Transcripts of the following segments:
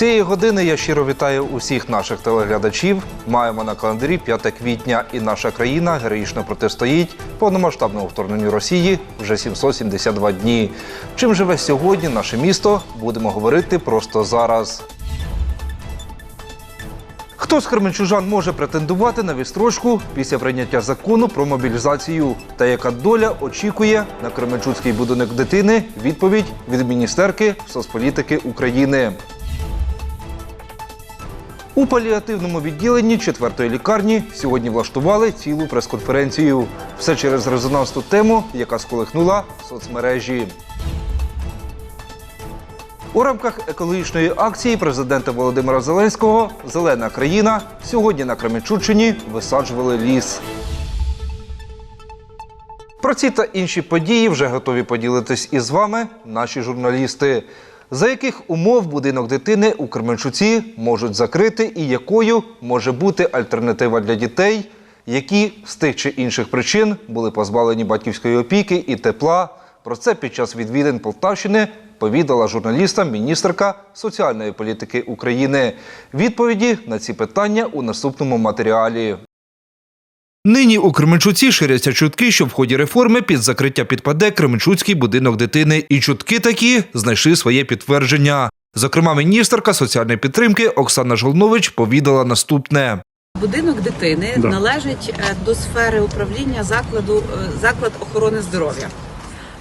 Цієї години я щиро вітаю усіх наших телеглядачів. Маємо на календарі 5 квітня, і наша країна героїчно протистоїть повномасштабному вторгненню Росії вже 772 дні. Чим живе сьогодні наше місто? Будемо говорити просто зараз. Хто з кременчужан може претендувати на відстрочку після прийняття закону про мобілізацію? Та яка доля очікує на Кременчуцький будинок дитини? Відповідь від міністерки соцполітики України. У паліативному відділенні четвертої лікарні сьогодні влаштували цілу прес-конференцію. Все через резонансну тему, яка сколихнула соцмережі. У рамках екологічної акції президента Володимира Зеленського Зелена країна сьогодні на Кременчуччині висаджували ліс. Про ці та інші події вже готові поділитись із вами наші журналісти. За яких умов будинок дитини у Кременчуці можуть закрити і якою може бути альтернатива для дітей, які з тих чи інших причин були позбавлені батьківської опіки і тепла. Про це під час відвідин Полтавщини повідала журналістам міністерка соціальної політики України. Відповіді на ці питання у наступному матеріалі. Нині у Кременчуці ширяться чутки, що в ході реформи під закриття підпаде Кременчуцький будинок дитини. І чутки такі знайшли своє підтвердження. Зокрема, міністерка соціальної підтримки Оксана Жолнович повідала наступне. Будинок дитини Да. належить е, до сфери управління закладу е, заклад охорони здоров'я.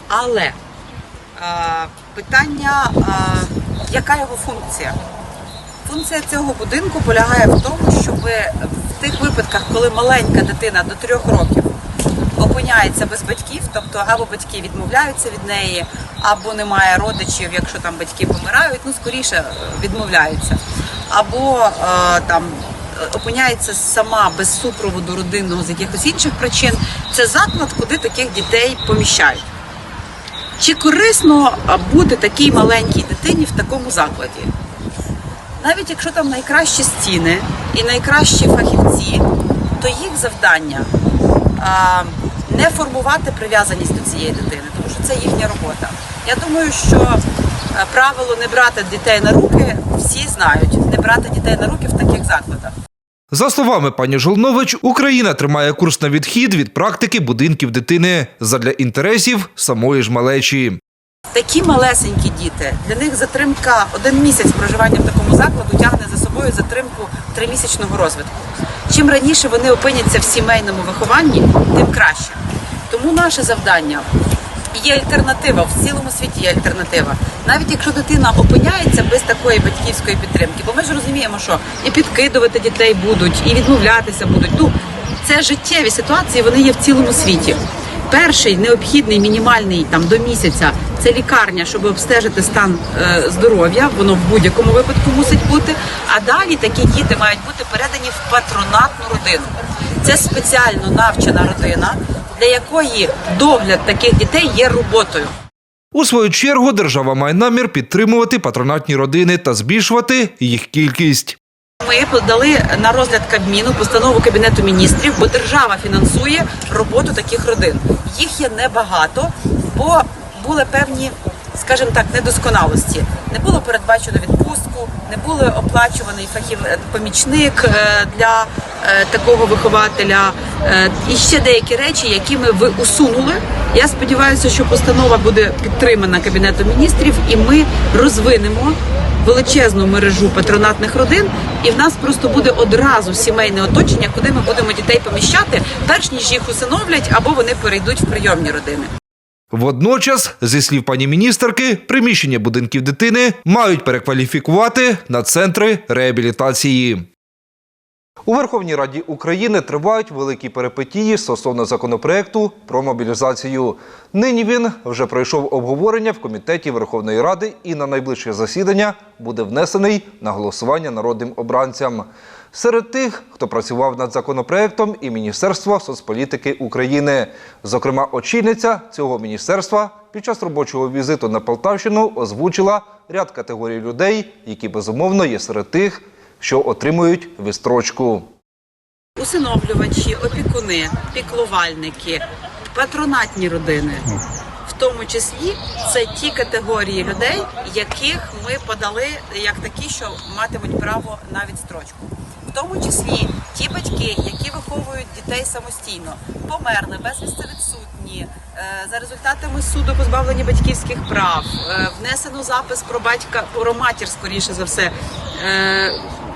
Але е, питання, е, яка його функція? Функція цього будинку полягає в тому, щоб в тих випадках, коли маленька дитина до трьох років опиняється без батьків, тобто або батьки відмовляються від неї, або немає родичів, якщо там батьки помирають, ну скоріше е, відмовляються, або е, там е, опиняється сама без супроводу родинного з якихось інших причин. Це заклад, куди таких дітей поміщають. Чи корисно бути такій маленькій дитині в такому закладі? Навіть якщо там найкращі стіни і найкращі фахівці, то їх завдання а, не формувати прив'язаність до цієї дитини, тому що це їхня робота. Я думаю, що е, правило не брати дітей на руки всі знають, не брати дітей на руки в таких закладах. За словами пані Жолнович, Україна тримає курс на відхід від практики будинків дитини задля інтересів самої ж малечі. Такі малесенькі діти, для них затримка один місяць проживання в такому закладу тягне за собою затримку тримісячного розвитку. Чим раніше вони опиняться в сімейному вихованні, тим краще. Тому наше завдання є альтернатива в цілому світі є альтернатива. Навіть якщо дитина опиняється без такої батьківської підтримки, бо ми ж розуміємо, що і підкидувати дітей будуть, і відмовлятися будуть. Ну це життєві ситуації, вони є в цілому світі. Перший необхідний мінімальний там до місяця це лікарня, щоб обстежити стан е, здоров'я. Воно в будь-якому випадку мусить бути. А далі такі діти мають бути передані в патронатну родину. Це спеціально навчена родина, для якої догляд таких дітей є роботою. У свою чергу держава має намір підтримувати патронатні родини та збільшувати їх кількість. Ми подали на розгляд Кабміну постанову Кабінету міністрів, бо держава фінансує роботу таких родин. Їх є небагато, бо були певні, скажімо так, недосконалості. Не було передбачено відпустку, не було оплачуваний фахів помічник е, для е, такого вихователя. Е, І ще деякі речі, які ми ви усунули. Я сподіваюся, що постанова буде підтримана Кабінетом міністрів, і ми розвинемо величезну мережу патронатних родин, і в нас просто буде одразу сімейне оточення, куди ми будемо дітей поміщати, перш ніж їх усиновлять або вони перейдуть в прийомні родини. Водночас, зі слів пані міністерки, приміщення будинків дитини мають перекваліфікувати на центри реабілітації. У Верховній Раді України тривають великі перипетії стосовно законопроекту про мобілізацію. Нині він вже пройшов обговорення в комітеті Верховної Ради і на найближче засідання буде внесений на голосування народним обранцям. Серед тих, хто працював над законопроектом, і Міністерство соцполітики України. Зокрема, очільниця цього міністерства під час робочого візиту на Полтавщину озвучила ряд категорій людей, які безумовно є серед тих, що отримують відстрочку. Усиновлювачі, опікуни, піклувальники, патронатні родини. В тому числі це ті категорії людей, яких ми подали як такі, що матимуть право на відстрочку. В тому числі ті батьки, які виховують дітей самостійно, померли, безвісти відсутні, е, за результатами суду позбавлені батьківських прав, е, внесено запис про батька, про матір, скоріше за все.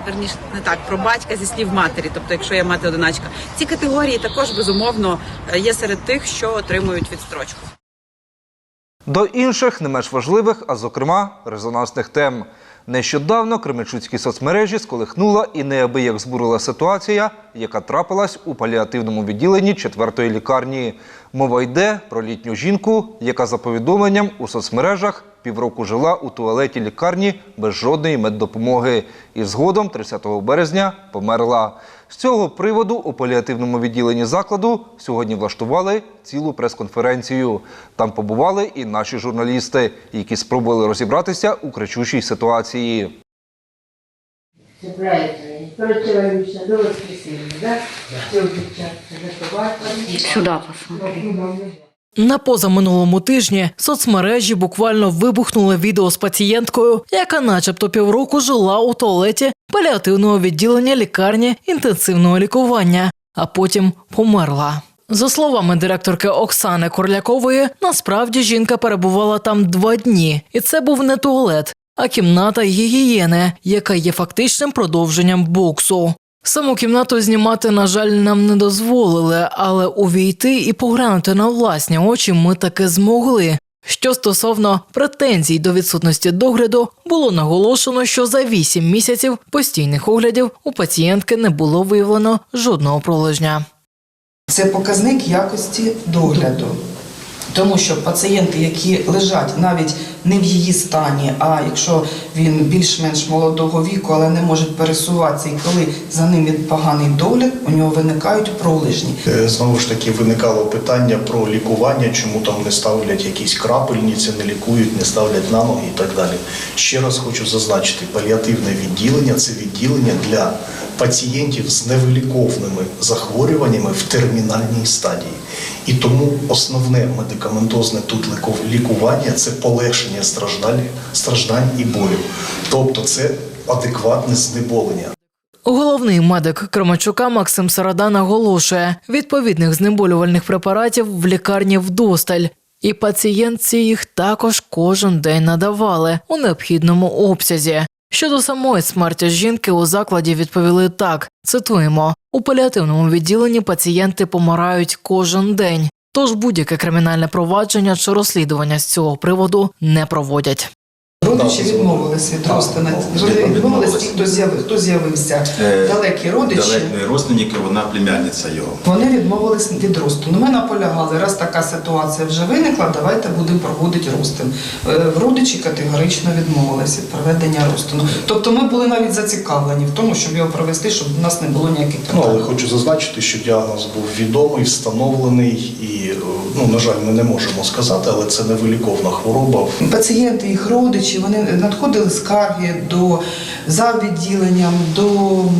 Верніше не так про батька зі слів матері, тобто, якщо є мати одиначка, ці категорії також безумовно е, є серед тих, що отримують відстрочку. До інших не менш важливих, а зокрема резонансних тем. Нещодавно кременчуцькі соцмережі сколихнула і неабияк збурила ситуація, яка трапилась у паліативному відділенні четвертої лікарні. Мова йде про літню жінку, яка за повідомленням у соцмережах півроку жила у туалеті лікарні без жодної меддопомоги і згодом 30 березня померла. З цього приводу у паліативному відділенні закладу сьогодні влаштували цілу прес-конференцію. Там побували і наші журналісти, які спробували розібратися у кричущій ситуації. Це правильно. Перечуваємося до воскресіння, так? Все дівчатка готувати. Сюди посмотри. На позаминулому тижні соцмережі буквально вибухнули відео з пацієнткою, яка начебто півроку жила у туалеті паліативного відділення лікарні інтенсивного лікування, а потім померла. За словами директорки Оксани Корлякової, насправді жінка перебувала там два дні, і це був не туалет, а кімната гігієни, яка є фактичним продовженням боксу. Саму кімнату знімати, на жаль, нам не дозволили, але увійти і поглянути на власні очі ми таки змогли. Що стосовно претензій до відсутності догляду, було наголошено, що за 8 місяців постійних оглядів у пацієнтки не було виявлено жодного пролежня. Це показник якості догляду. Тому що пацієнти, які лежать навіть не в її стані, а якщо він більш-менш молодого віку, але не можуть пересуватися, і коли за ним є поганий догляд, у нього виникають пролежні. Е, Знову ж таки виникало питання про лікування, чому там не ставлять якісь крапельниці, не лікують, не ставлять на ноги і так далі. Ще раз хочу зазначити, паліативне відділення це відділення для пацієнтів з невиліковними захворюваннями в термінальній стадії. І тому основне медикаментозне тут ліку- лікування це полегшення страждань, страждань і болю. Тобто це адекватне знеболення. Головний медик Кременчука Максим Сарада наголошує, відповідних знеболювальних препаратів в лікарні вдосталь. І пацієнтці їх також кожен день надавали у необхідному обсязі. Щодо самої смерті жінки у закладі відповіли так: цитуємо: у паліативному відділенні пацієнти помирають кожен день. Тож будь-яке кримінальне провадження чи розслідування з цього приводу не проводять. Родичі відмовилися від розтину. Вони відмовилися ті, хто з'яви- хто з'явився. Е, Далекі родичі. Далекі родственники, вона племянниця його. Вони відмовились від розтину. Ми наполягали, раз така ситуація вже виникла, давайте будемо проводити розтин. Е, Родичі категорично відмовилися від проведення розтину. Тобто ми були навіть зацікавлені в тому, щоб його провести, щоб у нас не було ніяких Ну, але хочу зазначити, що діагноз був відомий, встановлений, і е, ну на жаль, ми не можемо сказати, але це невиліковна хвороба. Пацієнти, їх родичі, вони надходили скарги до заввідділенням, до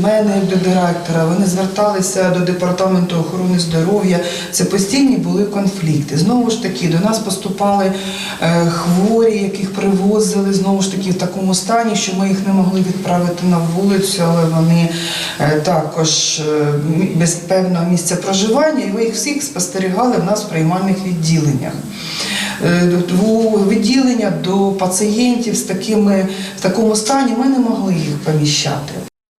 мене, до директора. Вони зверталися до департаменту охорони здоров'я. Це постійні були конфлікти. Знову ж таки, до нас поступали е, хворі, яких привозили знову ж таки в такому стані, що ми їх не могли відправити на вулицю, але вони е, також е, без певного місця проживання, і ви їх всіх спостерігали в нас в приймальних відділеннях. Е, відділення до пацієнтів з такими в такому стані ми не могли їх поміщати.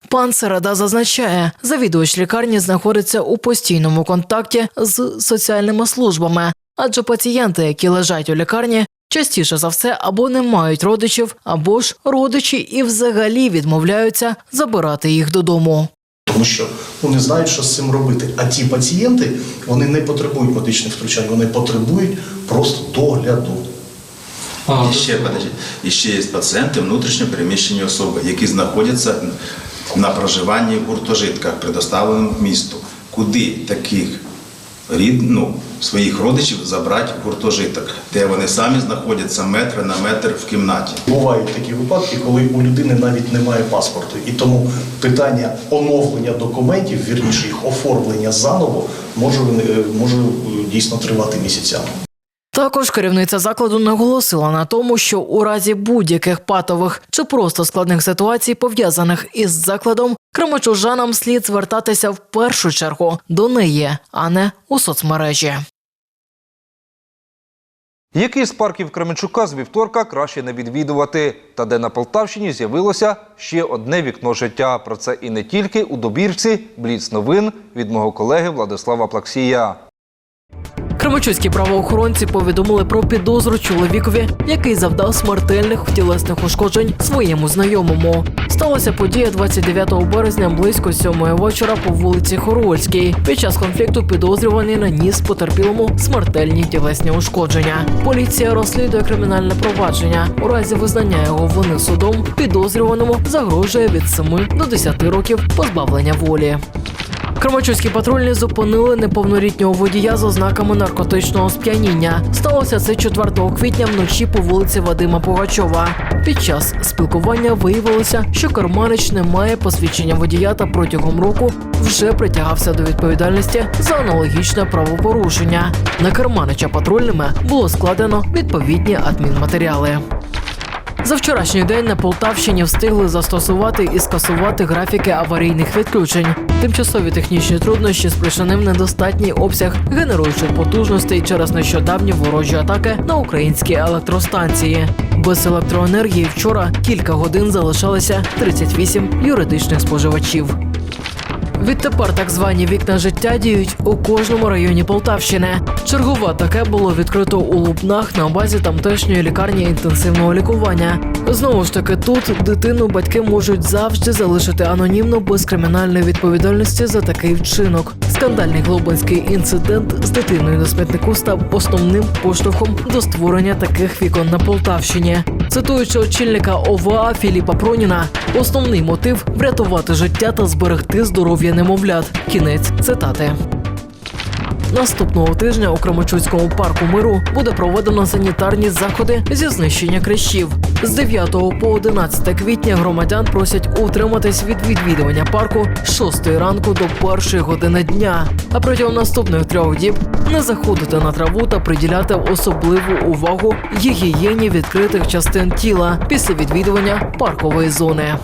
Пан Середа зазначає, завідувач лікарні знаходиться у постійному контакті з соціальними службами, адже пацієнти, які лежать у лікарні, частіше за все або не мають родичів, або ж родичі і взагалі відмовляються забирати їх додому. Тому що вони знають, що з цим робити. А ті пацієнти вони не потребують медичних втручань, вони потребують просто догляду. І ще, і ще є пацієнти внутрішньо переміщені особи, які знаходяться на проживанні в гуртожитках, предоставленому місту. Куди таких рід, ну, своїх родичів забрати в гуртожиток, де вони самі знаходяться метр на метр в кімнаті. Бувають такі випадки, коли у людини навіть немає паспорту, і тому питання оновлення документів, вірніше їх оформлення заново, може, е, може е, дійсно тривати місяцями. Також керівниця закладу наголосила на тому, що у разі будь-яких патових чи просто складних ситуацій, пов'язаних із закладом, кримочужанам слід звертатися в першу чергу до неї, а не у соцмережі. Який з парків Кременчука з вівторка краще не відвідувати? Та де на Полтавщині з'явилося ще одне вікно життя. Про це і не тільки у добірці Бліц новин від мого колеги Владислава Плаксія. Кременчуцькі правоохоронці повідомили про підозру чоловікові, який завдав смертельних тілесних ушкоджень своєму знайомому. Сталася подія 29 березня близько сьомої вечора по вулиці Хорольській. Під час конфлікту підозрюваний наніс потерпілому смертельні тілесні ушкодження. Поліція розслідує кримінальне провадження. У разі визнання його вини судом підозрюваному загрожує від 7 до 10 років позбавлення волі. Крамачуські патрульні зупинили неповнолітнього водія з ознаками наркотичного сп'яніння. Сталося це 4 квітня вночі по вулиці Вадима Пугачова. Під час спілкування виявилося, що Карманич не має посвідчення водія та протягом року вже притягався до відповідальності за аналогічне правопорушення. На Карманича патрульними було складено відповідні адмінматеріали. За вчорашній день на Полтавщині встигли застосувати і скасувати графіки аварійних відключень. Тимчасові технічні труднощі спричинив недостатній обсяг генеруючих потужностей через нещодавні ворожі атаки на українські електростанції. Без електроенергії вчора кілька годин залишалося 38 юридичних споживачів. Відтепер так звані вікна життя діють у кожному районі Полтавщини. Чергове таке було відкрито у Лубнах на базі тамтешньої лікарні інтенсивного лікування. Знову ж таки, тут дитину батьки можуть завжди залишити анонімно без кримінальної відповідальності за такий вчинок. Скандальний глобинський інцидент з дитиною на смітнику став основним поштовхом до створення таких вікон на Полтавщині. Цитуючи очільника ОВА Філіпа Проніна, основний мотив врятувати життя та зберегти здоров'я немовлят. Кінець цитати. Наступного тижня у Кременчуцькому парку миру буде проведено санітарні заходи зі знищення кліщів. З 9 по 11 квітня громадян просять утриматись від відвідування парку з 6 ранку до 1 години дня. А протягом наступних трьох діб не заходити на траву та приділяти особливу увагу гігієні відкритих частин тіла після відвідування паркової зони.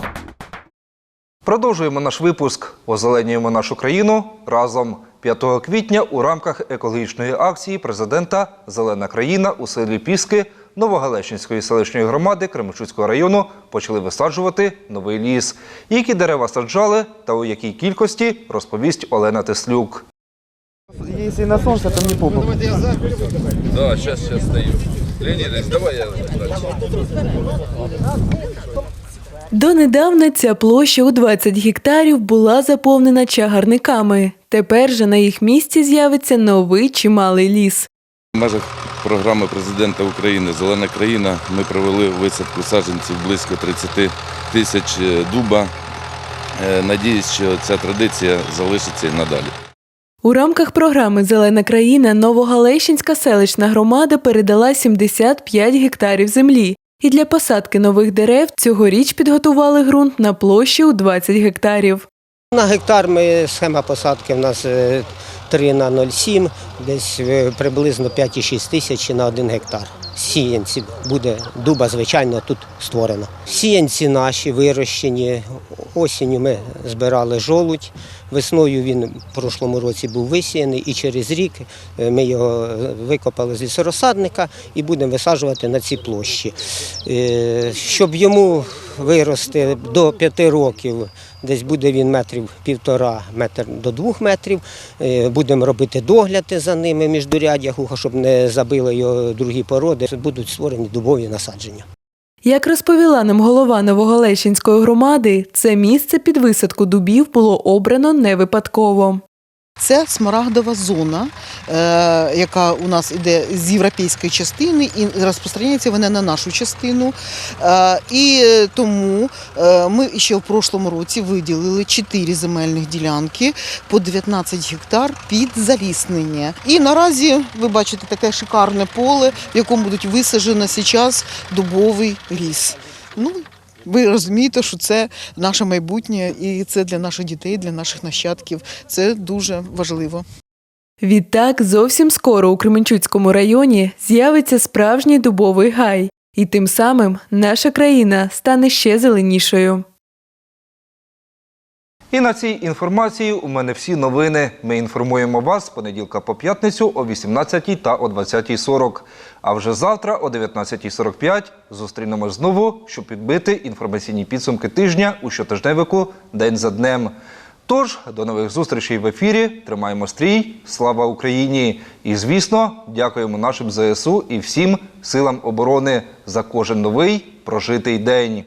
Продовжуємо наш випуск. Озеленюємо нашу країну разом. 5 квітня у рамках екологічної акції президента Зелена країна у селі Піски Новогалещинської селищної громади Кременчуцького району почали висаджувати новий ліс. Які дерева саджали та у якій кількості розповість Олена Теслюк. Если на солнце, то не попа. Да, сейчас, сейчас стою. Леонидович, давай я. Донедавна ця площа у 20 гектарів була заповнена чагарниками. Тепер же на їх місці з'явиться новий чималий ліс. В межах програми президента України Зелена країна ми провели висадку саджанців близько 30 тисяч е, дуба. Е, Надіюсь, що ця традиція залишиться і надалі. У рамках програми Зелена країна Новогалещинська селищна громада передала 75 гектарів землі. І для посадки нових дерев цьогоріч підготували ґрунт на площі у 20 гектарів. На гектар ми схема посадки в нас е, 3 на 0,7, десь е, приблизно 5,6 тисяч на 1 гектар. Сіянці буде дуба, звичайно, тут створено. Сіянці наші вирощені. Осінню ми збирали жолудь. Весною він в прошлому році був висіяний і через рік е, ми його е, викопали з лісорозсадника і будемо висаджувати на ці площі. Е, Щоб йому вирости до 5 років, десь буде він метрів півтора, метр до двох метрів. Е, Будемо робити догляди за ними міждуряддя, щоб не забили його другі породи. Будуть створені дубові насадження. Як розповіла нам голова Новоголещенської громади, це місце під висадку дубів було обрано не випадково. Це смарагдова зона, е, яка у нас іде з європейської частини і розпространяється вона на нашу частину. Е, і тому е, ми ще в прошлому році виділили 4 земельних ділянки по 19 гектар під заліснення. І наразі ви бачите таке шикарне поле, в якому будуть висаджено зараз дубовий ліс. Ну, ви розумієте, що це наше майбутнє, і це для наших дітей, для наших нащадків. Це дуже важливо. Відтак, зовсім скоро у Кременчуцькому районі з'явиться справжній дубовий гай, і тим самим наша країна стане ще зеленішою. І на цій інформації у мене всі новини. Ми інформуємо вас з понеділка по п'ятницю о 18 та о 20.40. А вже завтра о 19.45 зустрінемось знову, щоб підбити інформаційні підсумки тижня у щотижневику День за днем. Тож до нових зустрічей в ефірі. Тримаємо стрій. Слава Україні! І звісно, дякуємо нашим ЗСУ і всім силам оборони за кожен новий прожитий день.